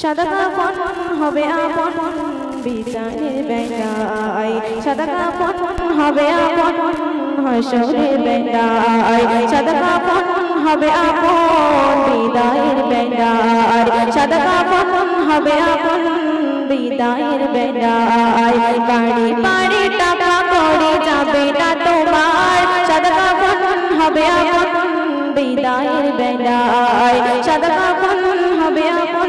সাদা কাফন হবে আপন বিদায়ের বেলায় সাদা কাফন হবে আপন হাসরের বেলায় সাদা কাফন হবে আপন বিদায়ের বেলায় সাদা কাফন হবে আপন বিদায়ের বেলায় বাড়ি বাড়ি টাকা করে যাবে না তোমার। সাদা কাফন হবে আপন বিদায়ের বেলায় সাদা কাফন হবে আপন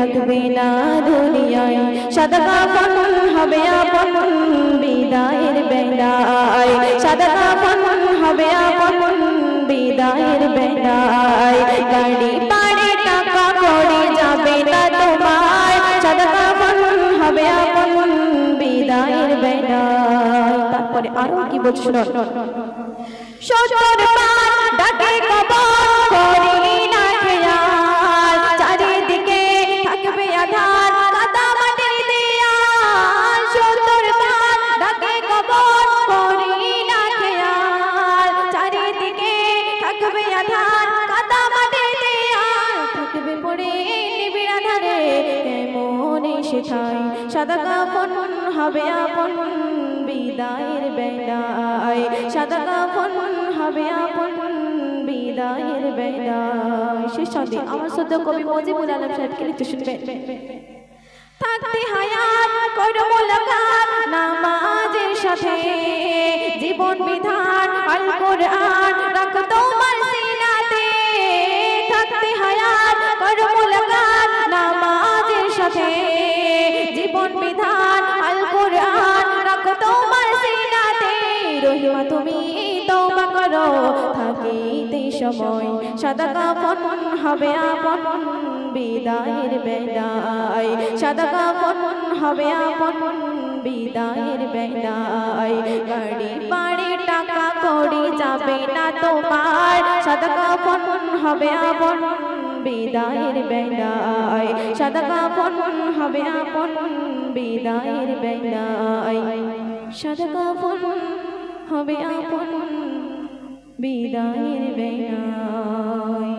থাকবে না দুনিয়ায়। সাদা কাফন হবে আপন বিদায়ের বেলায় সাদা কাফন হবে আপন বিদায়ের বেলায় গাড়ি পাড়ে টাকা করে যাবে না তোমার সাদা কাফন হবে আপন বিদায়ের বেলায় তারপরে আরও কি বলছো সজর পান শেখাই সাদা কাপন হবে আপন বিদায়ের বেলায়। সাদা কাপন হবে আপন বিদায়ের বেলায়। সে সাথে আমার সদ্য কবি মজিবুল আলম সাহেবকে লিখতে শুনবে থাকতে হায়াত করো রহিমা, তুমি তওবা করো। থাকিতে সময় সাদা কাফন হবে আপন বিদায়ের বেলায়। সাদা কাফন হবে আপন বিদায়ের বেলায়। গাড়ি বাড়ি টাকা করি যাবে না তোমার। সাদা কাফন হবে আপন বিদায়ের বেলায়। সাদা কাফন হবে আপন বিদায়ের বেলায়। সাদা কাফন হবে আপন বিদায়ের বেলায়